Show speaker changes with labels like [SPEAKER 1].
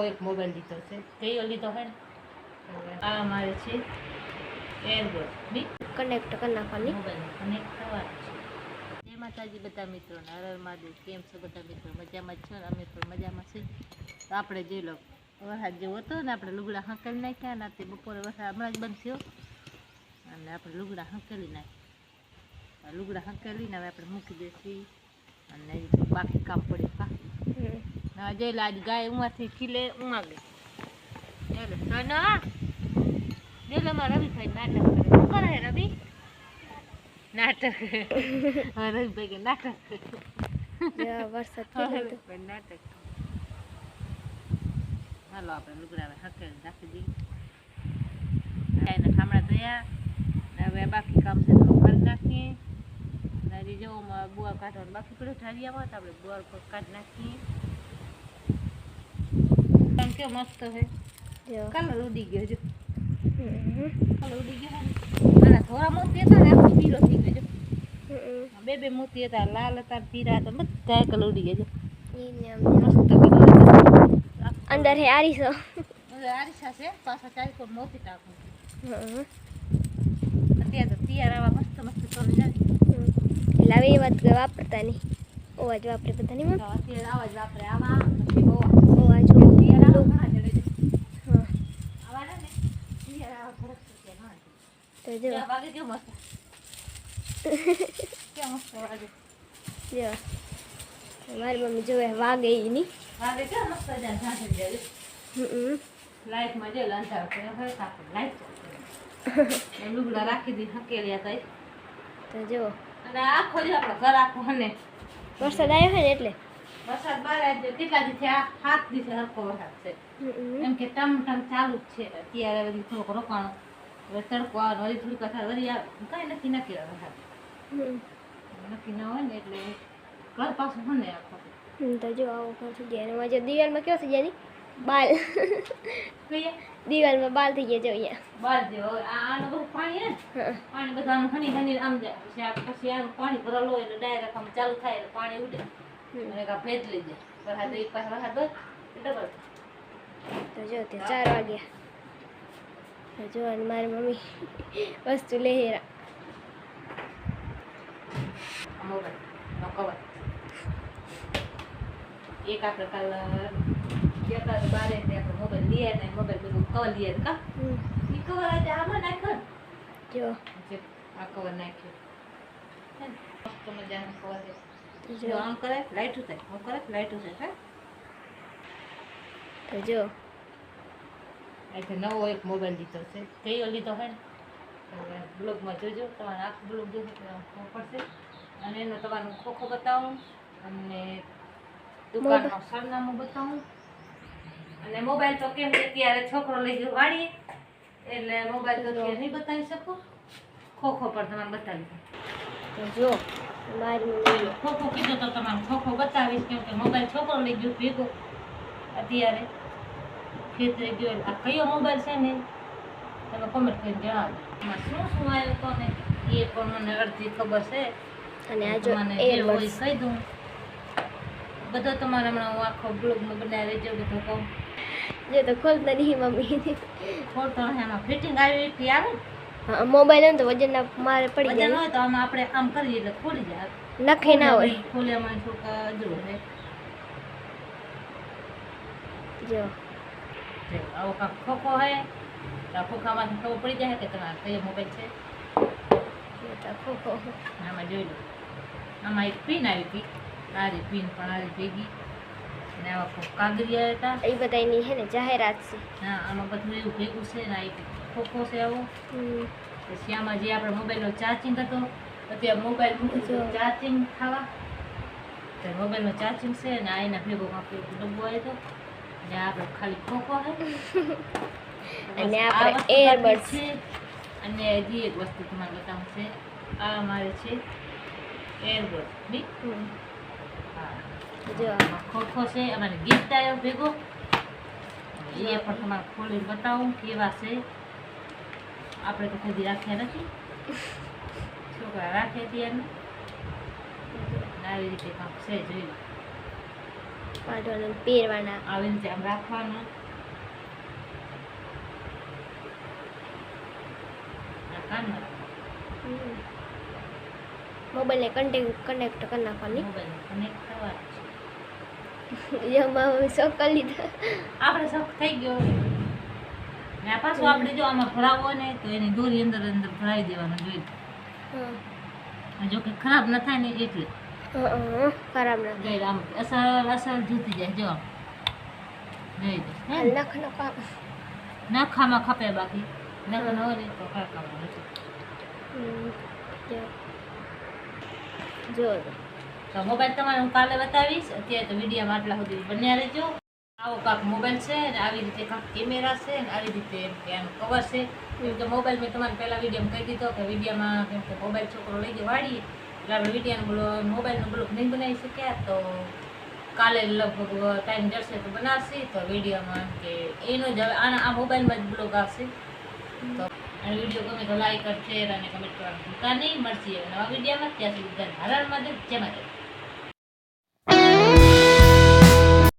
[SPEAKER 1] નવો એક મોબાઈલ લીધો છે. કયો લીધો હે આ મારે છે એરબડ બી?
[SPEAKER 2] કનેક્ટ કરી નાખવાની.
[SPEAKER 1] મોબાઈલ કનેક્ટ થવાનું છે. જય માતાજી બધા મિત્રોને હર મહાદેવ કેમ છો બધા મિત્રો? મજામાં જ છો ને? અમે પણ મજામાં છીએ. તો આપણે જોઈ લો વરસાદ જેવો હતો ને આપણે લુગડા હંકેલી નાખ્યા ને તે બપોરે વરસાદ હમણાં જ બંધ થયો. અને આપણે લુગડા હંકેલી નાખ્યા. લુગડા હંકેલીને હવે આપણે મૂકી દઈશું. અને બાકી કામ પડ્યું કા આજ ગાય ઉમાંથી ખીલે ઉમા ગઈ ચાલો સોના જોઈ મારા રવિભાઈ નાટક કરે. શું કરે રવિ? નાટક રવિભાઈ કે નાટક
[SPEAKER 2] વરસાદ
[SPEAKER 1] નાટક હાલો આપણે લુગડા હકેલ રાખી દઈએ. ગાયના ઠામડા ધોયા. હવે બાકી કામ છે તો કરી નાખીએ. ને હજી જો બોર કાઢવાનું બાકી પડ્યું ઠારિયામાં તો આપણે પર કાઢી નાખીએ. કેવો મસ્ત છે
[SPEAKER 2] જો.
[SPEAKER 1] કલર ઉડી ગયો જો.
[SPEAKER 2] હમ.
[SPEAKER 1] કલર ઉડી ગયો આના થોડા મોતી હતા ને આખો પીળો થઈ ગયો જો. બે બે મોતી હતા લાલ હતા પીળા હતા બધા કલર ઉડી ગયો જો. મસ્ત કલર
[SPEAKER 2] અંદર હે આરીસો.
[SPEAKER 1] આરીસા છે પાછા ચાર કોર મોતી ટાકું. અત્યારે તો તૈયાર આવા મસ્ત મસ્ત કલર જાય
[SPEAKER 2] એ વાત વાપરતા નહીં. અવાજ વાપરે બધા નહીં
[SPEAKER 1] અવાજ વાપરે. આવા
[SPEAKER 2] અવાજ
[SPEAKER 1] ને
[SPEAKER 2] તો જો જો મારી મમ્મી જોવે વાગે ઈ નહીં
[SPEAKER 1] વાગે કે મસ્ત ઝાંઝર જાય
[SPEAKER 2] હમ.
[SPEAKER 1] લાઈટમાં જે અંધાર કરે હવે કાપે લાઈટ એમ લુગડા રાખી દી હકેલ્યા તઈ
[SPEAKER 2] તો જો
[SPEAKER 1] અને આખો દી આપણે ઘર આખું અને
[SPEAKER 2] વરસાદ આવ્યો હોય ને એટલે
[SPEAKER 1] વરસાદ બાર આજે કેટલા દી થયા સાત દિવસે હરખો વરસાદ છે. એમ કે ટમ ટમ ચાલુ જ છે. અત્યારે વળી થોડોક રોકાણો. હવે તડકો આવે વળી થોડીક વરસાદ વળી આવે. કાંઈ નક્કી નક્કી આવે વરસાદ. નક્કી ના હોય ને એટલે ઘર પાછું મને આખો.
[SPEAKER 2] તો જો આવો પણ થઈ ગયા એમાં જો દિવાલમાં કેવો થઈ ગયા બાલ. દિવાલમાં બાલ થઈ ગયા જો અહીંયા.
[SPEAKER 1] આનું બધું પાણી હે પાણી બધા આમ ખની હની આમ જાય. પછી આ પછી પાણી ભરેલું હોય એટલે ડાયરેક્ટ આમ ચાલુ થાય એટલે પાણી ઉડે.
[SPEAKER 2] હમ.
[SPEAKER 1] અને કાં ભેજ લઈ જાય વરસાદ એક પાસે વરસાદ હોય ડબલ
[SPEAKER 2] તો જો તે ચાર વાગ્યા જો અને મારી મમ્મી વસ્તુ લઈ હેરા
[SPEAKER 1] એક આપણે કાલ હતા બારે આપણે મોબાઈલ લઈએ ને મોબાઈલ બધું કવર લઈએ કા. એ કવર આજે આમાં નાખ્યો
[SPEAKER 2] જો.
[SPEAKER 1] આ કવર નાખ્યું? મસ્ત મજાનું કવર છે. જો.
[SPEAKER 2] જો
[SPEAKER 1] આમ કરે લાઈટું થાય આમ કરે લાઈટું થાય હે?
[SPEAKER 2] તો જો.
[SPEAKER 1] એટલે નવો એક મોબાઈલ લીધો છે કયો લીધો હે બ્લોગમાં જોજો તમારે આખું બ્લોગ ખબર પડશે. અને એનો તમારું ખોખો બતાવું અને દુકાનનું સરનામું બતાવું. અને મોબાઈલ તો કેમ કે ત્યારે છોકરો લઈ ગયો વાળીએ એટલે મોબાઈલ તો નહીં બતાવી શકું. ખોખો પર તમારે બતાવી.
[SPEAKER 2] તો જો.
[SPEAKER 1] ખોખો કીધો તો તમારે ખોખો બતાવીશ કેમ કે મોબાઈલ છોકરો લઈ ગયો ભેગો. અત્યારે ખેતરે ગયો આ કયો મોબાઈલ છે ને? તમે કોમેન્ટ કરીને જણાવજો. એમાં શું શું આવ્યું તો ને? એ પણ મને અડધી ખબર છે.
[SPEAKER 2] અને આ જો
[SPEAKER 1] મને જે હોય કહી દઉં. બધો તમારે હમણાં હું આખો બ્લોગમાં બનાવી રહેજો બધું કહું.
[SPEAKER 2] જો તો ખોલતા નહીં મમ્મી.
[SPEAKER 1] ખોટો એમાં ફિટિંગ આવી એટલી આવે
[SPEAKER 2] મોબાઈલ હોય તો વજન મારે પડી જાય.
[SPEAKER 1] હોય તો આમ આપણે આમ કરીએ એટલે ખોલી જાય.
[SPEAKER 2] નખે ના હોય.
[SPEAKER 1] ખોલ્યામાં થોડુંક જો હે
[SPEAKER 2] જો.
[SPEAKER 1] આવો કાંક ખોખો હે તો આ ખોખામાંથી ખબર પડી જાય કે તમારે કયો મોબાઈલ છે?
[SPEAKER 2] ખોખો.
[SPEAKER 1] આમાં જોઈ લો. આમાં એક પિન આવી હતી. આરી પિન પણ આવી ભેગી. અને આવા કોક કાગરિયા હતા
[SPEAKER 2] એ બધા એની હે ને જાહેરાત છે.
[SPEAKER 1] હા આમાં બધું એવું ભેગું છે ને આ ખોખો છે આવો. પછી આમાં જે આપણે મોબાઈલનો ચાર્જિંગ હતો અત્યારે મોબાઈલ ચાર્જિંગ થવા તો મોબાઈલનો ચાર્જિંગ છે અને આ એના ભેગો કાંક ડબ્બો આવ્યો હતો ને આપણે ખાલી ખોખો છે.
[SPEAKER 2] અને આપણે
[SPEAKER 1] છે. અને હજી એક વસ્તુ તમારે બતાવું છે. આ અમારે છે એરબડ બી? હા.
[SPEAKER 2] જો
[SPEAKER 1] ખોખો છે અમારે ગિફ્ટ આવ્યો ભેગો. એ પણ તમારે ખોલી બતાવું કેવા છે. આપણે તો કદી રાખ્યા નથી. છોકરા રાખે ત્યાં આવી રીતે કાંક છે જોઈ
[SPEAKER 2] કાઢવાના પહેરવાના.
[SPEAKER 1] આવી રીતે આમ રાખવાનું.
[SPEAKER 2] મોબાઈલને કન્ટેક્ટ કનેક્ટ કરી નાખવાની.
[SPEAKER 1] મોબાઈલ કનેક્ટ કરવાનું.
[SPEAKER 2] એમાં શોખ કરી લીધા.
[SPEAKER 1] આપણે શોખ થઈ ગયો ને પાછું આપણે જો આમાં ભરાવો ને તો એની દોરી અંદર અંદર ભરાઈ દેવાનું જોઈએ જો કે ખરાબ ન થાય ને એટલે.
[SPEAKER 2] ખરાબ ના
[SPEAKER 1] આમ અસર અસર જૂતી જાય જો. જોઈ દે હે
[SPEAKER 2] નખા નાખ નાખ
[SPEAKER 1] નખામાં ખપે બાકી. નખ ન હોય તો
[SPEAKER 2] હમ, જો. તો.
[SPEAKER 1] મોબાઈલ તમારે હું કાલે બતાવીશ. અત્યારે તો વિડીયોમાં આટલા સુધી બન્યા રહેજો. આવો કાંક મોબાઈલ છે ને આવી રીતે કાંક કેમેરા છે અને આવી રીતે એમ કવર છે. કેમ કે મોબાઈલ મેં તમારે પહેલાં વિડીયોમાં કહી દીધો કે વિડીયોમાં કેમ કે મોબાઈલ છોકરો લઈ ગયો વાળીએ એટલે આપણે વિડીયાનો મોબાઈલનો બ્લોક નહીં બનાવી શક્યા તો કાલે લગભગ ટાઈમ જશે તો બનાવશે. તો વિડીયોમાં કે એનો જ હવે આના, આ મોબાઈલમાં જ બ્લોગ આવશે. તો અને વીડિયો ગમે તો લાઈક શેર અને કમેન્ટ કરવાનું ભૂલતા નહીં. મળશે નવા વિડીયોમાં. ત્યાં સુધી બધાને જેમાં માતા